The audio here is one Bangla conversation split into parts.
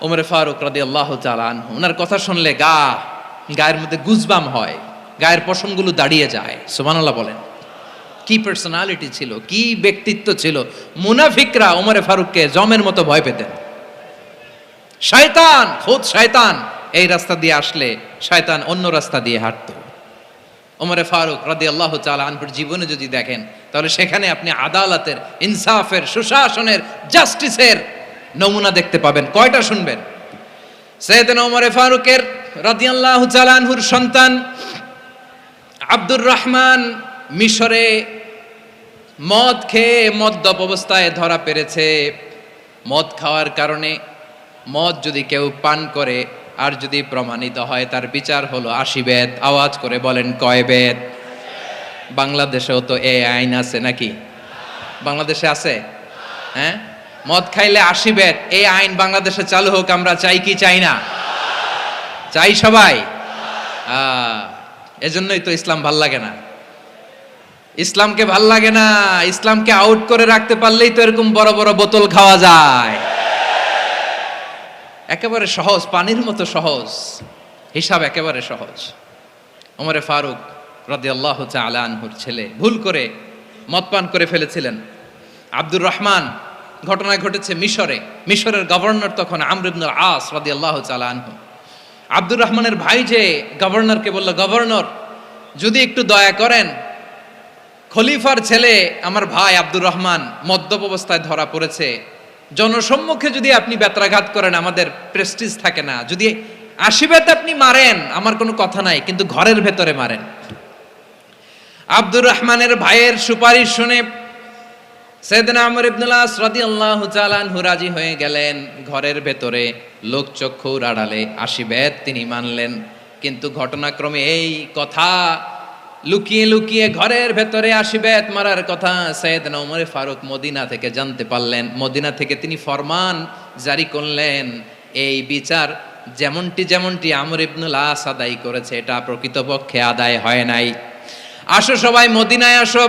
ওমরে ফারুক রাদি আল্লাহ চালান ওনার কথা শুনলে গা, গায়ের মধ্যে গুজবাম হয়, গায়ের পশমগুলো দাঁড়িয়ে যায়। সুবহানাল্লাহ বলেন। কি পার্সোনালিটি ছিল, কি ব্যক্তিত্ব ছিল? মুনাফিকরা ওমরে ফারুককে জমের মতো ভয় পেতেন। শয়তান, খুদ শয়তান, এই রাস্তা দিয়ে আসলে শয়তান অন্য রাস্তা দিয়ে হাঁটতো। ওমরে ফারুক রাদি আল্লাহ চাল আনহুর জীবনে যদি দেখেন, তাহলে সেখানে আপনি আদালতের, ইনসাফের, সুশাসনের জাস্টিসের নমুনা দেখতে পাবেন। কয়টা শুনবেন? সৈয়দিন ওমরে ফারুকের রাদি আল্লাহ আনহুর সন্তান আব্দুর রহমান মিশরে মদ খেয়ে মদ্যপ অবস্থায় ধরা পেরেছে। মদ খাওয়ার কারণে মদ যদি কেউ পান করে আর যদি প্রমাণিত হয়, তার বিচার হলো আশি বেদ। আওয়াজ করে বলেন, কয় বেদ? বাংলাদেশেও তো এ আইন আছে নাকি? বাংলাদেশে আছে? হ্যাঁ? মদ খাইলে আশি এই আইন বাংলাদেশে চালু হোক, আমরা চাই কি চাই না? চাই সবাই? এজন্যই তো ইসলাম ভালো লাগে না। ইসলামকে ভালো লাগে না, ইসলামকে আউট করে রাখতে পারলেই তো এরকম বড় বড় বোতল খাওয়া যায়। একেবারে সহজ, পানির মতো সহজ। হিসাব একেবারে সহজ। ওমরে ফারুক রাদি আল্লাহ আনহুর ছেলে ভুল করে মদ পান করে ফেলেছিলেন। আব্দুর রহমান ঘটনা ঘটেছে মিশরে। মিশরের গভর্নর তখন আমর ইবনুল আস রাদি আল্লাহ আনহু। আব্দুর রহমানের ভাই যে গভর্নরকে বলল, গভর্নর, যদি একটু দয়া করেন, খলিফার ছেলে আমার ভাই আব্দুর রহমান মদ্যপ অবস্থায় ধরা পড়েছে। জনসম্মুখে যদি আপনি বেত্রাঘাত করেন, আমাদের প্রেস্টিজ থাকে না। যদি আশীর্বাদ আপনি মারেন, আমার কোনো কথা নাই, কিন্তু ঘরের ভেতরে মারেন। আব্দুর রহমানের ভাইয়ের সুপারিশ শুনে সৈয়দনা আমর ইবনুল্লাহ রাদিয়াল্লাহু তাআলা আনহু রাজি হয়ে গেলেন। ঘরের ভেতরে লোকচক্ষুর আড়ালে আশীর্বাদ তিনি মানলেন। কিন্তু ঘটনাক্রমে এই কথা লুকিয়ে লুকিয়ে ঘরের ভেতরে আশীর্বাদ মারার কথা সৈয়দনা ওমর ফারুক মদিনা থেকে জানতে পারলেন। মদিনা থেকে তিনি ফরমান জারি করলেন। এই বিচার যেমনটি যেমনটি আমর ইবনুল আদায় করেছে, এটা প্রকৃতপক্ষে আদায় হয় নাই। আসো সবাই মদিনায় আসো।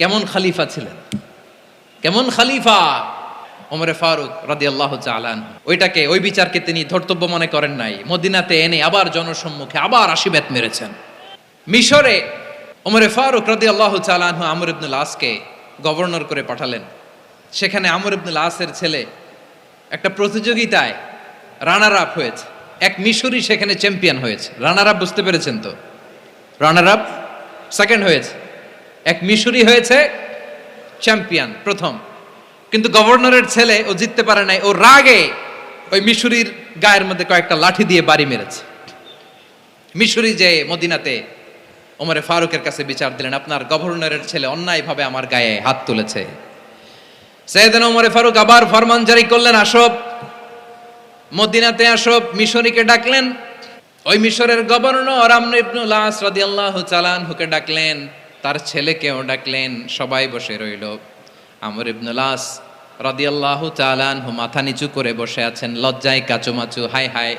কেমন খালিফা ছিলেন? কেমন খালিফা? ওমরে ফারুক রাদি আল্লাহ চালান ওইটাকে, ওই বিচারকে তিনি ধর্তব্য মনে করেন নাই। মদিনাতে এনে আবার জনসম্মুখে আবার আশিবেত মেরেছেন। মিশরে ওমরে ফারুক রাদি আল্লাহ চালানহু আমর ইবনুল আসকে গভর্নর করে পাঠালেন। সেখানে আমর ইবনুল আসের ছেলে একটা প্রতিযোগিতায় রানার আপ হয়েছে। এক মিশরি সেখানে চ্যাম্পিয়ন হয়েছে। রানার আপ বুঝতে পেরেছেন তো? রানার আপ সেকেন্ড হয়েছে। এক মিশরি হয়েছে চ্যাম্পিয়ন, প্রথম। কিন্তু গভর্নরের ছেলে ও জিততে পারে নাই, ও রাগে ওই মিশরির গায়ের মধ্যে কয়েকটা লাঠি দিয়ে বাড়ি মেরেছে। মিশরি যে মদিনাতে ওমরে ফারুকের কাছে বিচার দিলেন, আপনার গভর্নরের ছেলে অন্যায়ভাবে আমার গায়ে হাত তুলেছে। সেদিন ওমরে ফারুক আবার ফরমান জারি করলেন, আসব। মদিনাতে আসব, মিশরীকে ডাকলেন। ওই মিশরের গভর্নর আমর ইবনুল আস রাদিয়াল্লাহু চালানহুকে ডাকলেন। তার ছেলেকেও ডাকলেন, সবাই বসে রইল। আমর ইবনুল আস রাদিয়াল্লাহু চালানহু মাথা নিচু করে বসে আছেন, লজ্জায় কাচুমাচু হাই হাই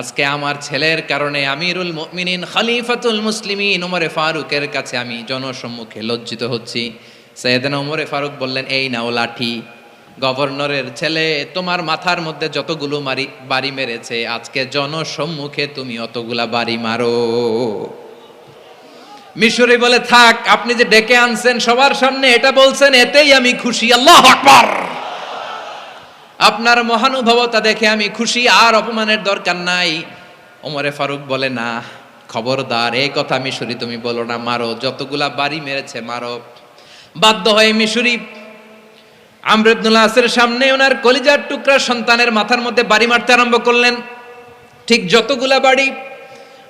আজকে আমার ছেলের কারণে আমিরুল মুমিনিন, খলিফাতুল মুসলিমিন ওমরে ফারুকের কাছে আমি জনসম্মুখে লজ্জিত হচ্ছি। সৈয়দানা ওমরে ফারুক বললেন, এই নাও লাঠি। গভর্নরের ছেলে, তোমার মাথার মধ্যে যতগুলো মারি, বাড়ি মেরেছে, আজকে জনসম্মুখে তুমি অতগুলা বাড়ি মারো। মিশরি বলে, থাক, আপনি যে ডেকে আনছেন সবার সামনে এটা বলছেন, এতেই আমি খুশি। আল্লাহ আকবার! আপনার মহানুভবতা দেখে আমি খুশি, আর অপমানের দরকার নাই। ওমরে ফারুক বলে, না, খবরদার, এই কথা মিশরি তুমি বলো না, মারো। যতগুলা বাড়ি মেরেছে, মারো। বাধ্য হয়ে মিশরি আমর আসের সামনে ওনার কলিজার টুকরা সন্তানের মাথার মধ্যে বাড়ি মারতে আরম্ভ করলেন। ঠিক যতগুলা বাড়ি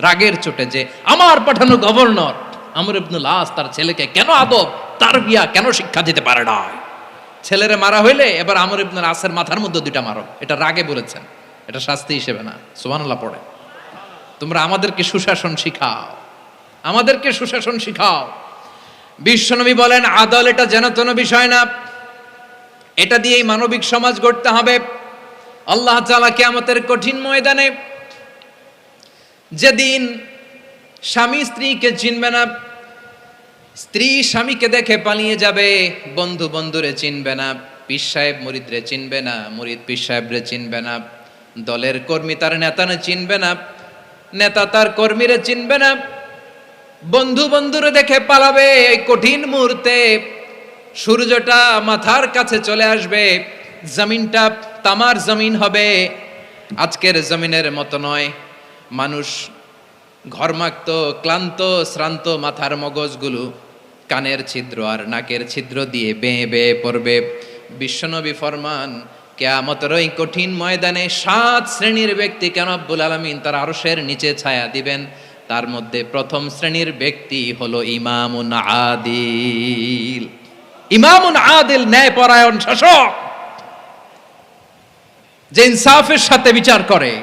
রাগের চোটে যে আমার পাঠানো গভর্নর আমর ইবনুল আস তার ছেলেকে কেন আদব, তার বিয়া কেন শিক্ষা দিতে পারে না ছেলেরে মারা হইলে এবার আমর ইবনুল আসের মাথার মধ্যে দুইটা মারো। এটা রাগে বলেছেন। এটা শাস্তি হিসেবে না। সুবহানাল্লাহ পড়ে। তোমরা আমাদেরকে সুশাসন শিখাও। আমাদেরকে সুশাসন শিখাও। বিশ্বনবী বলেন, আদল এটা যেন তেন বিষয় না। এটা দিয়েই মানবিক সমাজ গড়তে হবে। আল্লাহ তাআলা কিয়ামতের কঠিন ময়দানে যেদিন স্বামী স্ত্রীকে চিনবে না, স্ত্রী স্বামীকে দেখে পালিয়ে যাবে, বন্ধু বন্ধুরে চিনবে না, পীর সাহেব মুরিদরে চিনবে না, মুরিদ পীর সাহেবরে চিনবে না, দলের কর্মী তার নেতানে চিনবে না, নেতা তার কর্মীরে চিনবে না, বন্ধু বন্ধুরে দেখে পালাবে, এই কঠিন মুহূর্তে সূর্যটা মাথার কাছে চলে আসবে, জমিনটা তামার জমিন হবে, আজকের জমিনের মতো নয়। মানুষ ঘরমাক্ত, ক্লান্ত, শ্রান্ত মাথার মগজগুলো কানের ছিদ্র আর নাকের ছিদ্র দিয়ে বেয়ে বেয়ে পড়বে। বিশ্বনবী ফরমান, কেয়ামতের ওই কঠিন ময়দানে সাত শ্রেণির ব্যক্তি কেন আব্বুল আলমিন তার আরশের নিচে ছায়া দিবেন? তার মধ্যে প্রথম শ্রেণির ব্যক্তি হলো ইমামুন আদিল। ইমামুন আদিল ন্যায়পরায়ণ শাসক। যে ইনসাফের সাথে বিচার করে।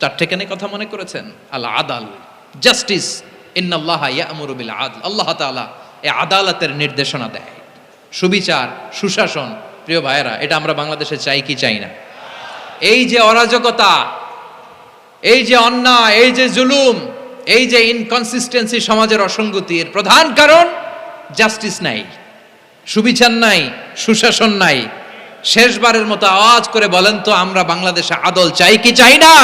চারটে কেন কথা মনে করেছেন? আল আদাল জাস্টিস, ইন্নাল্লাহ ইয়ামুরু বিল আদল আল্লাহ তাআলা এই আদালতের নির্দেশনা দেয়। সুবিচার, সুশাসন, প্রিয় ভাইয়েরা, এটা আমরা বাংলাদেশে চাই কি চাই না? এই যে অরাজকতা, এই যে অন্যায়, এই যে জুলুম, এই যে ইনকনসিস্টেন্সি সমাজের অসঙ্গতির প্রধান কারণ জাস্টিস নাই, সুবিচার নাই, সুশাসন নাই। শেষবারের মতো আওয়াজ করে বলেন তো, আমরা বাংলাদেশে আদল চাই কি চাই না?